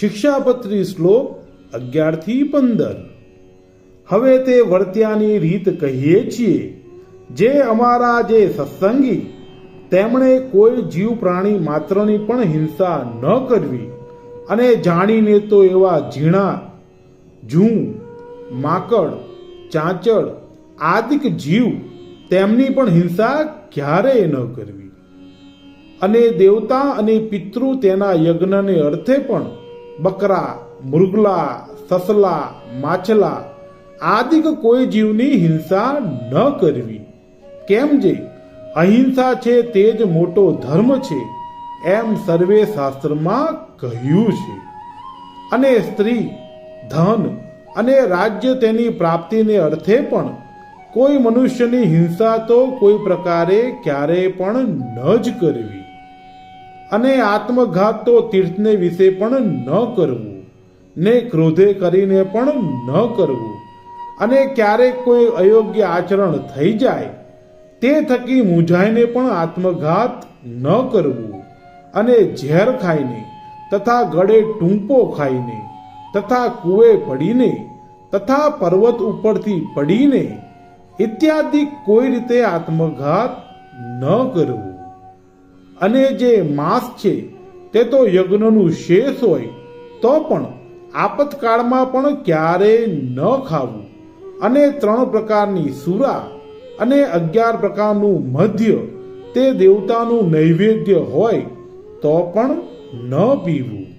શિક્ષાપત્રી શ્લોક અગિયારથી પંદર. હવે તે વર્ત્યાની રીત કહીએ છીએ. જે અમારા જે સત્સંગી, તેમણે કોઈ જીવ પ્રાણી માત્રની પણ હિંસા ન કરવી. અને જાણીને તો એવા ઝીણા જૂ માકડ, ચાંચડ આદિક જીવ તેમની પણ હિંસા ક્યારેય ન કરવી? અને દેવતા અને પિતૃ તેના યજ્ઞને અર્થે પણ બકરા, મૃગલા, સસલા, માછલા આદિક કોઈ જીવની હિંસા ન કરવી. કેમ જે? અહિંસા છે તે જ મોટો ધર્મ છે, એમ સર્વે શાસ્ત્રમાં કહ્યું છે. અને સ્ત્રી, ધન અને રાજ્ય તેની પ્રાપ્તિને અર્થે પણ કોઈ મનુષ્યની હિંસા તો કોઈ પ્રકારે ક્યારેય પણ ન જ કરવી. અને આત્મઘાત તો તીર્થને વિશે પણ ન કરવું, ને ક્રોધે કરીને પણ ન કરવું. અને ક્યારેક કોઈ અયોગ્ય આચરણ થઈ જાય, તે થકી મૂંઝાઈને પણ આત્મઘાત ન કરવું. અને ઝેર ખાઈને, તથા ગળે ટૂંપો ખાઈને, તથા કૂવે પડીને, તથા પર્વત ઉપરથી પડીને, ઇત્યાદિ કોઈ રીતે આત્મઘાત ન કરવું. અને જે માંસ છે, તે તો યજ્ઞનું શેષ હોય, તો પણ આપતકાળમાં પણ ક્યારેય ન ખાવું. અને ત્રણ પ્રકારની સુરા અને અગિયાર પ્રકારનું મધ્ય, તે દેવતાનું નૈવેદ્ય હોય, તો પણ ન પીવું.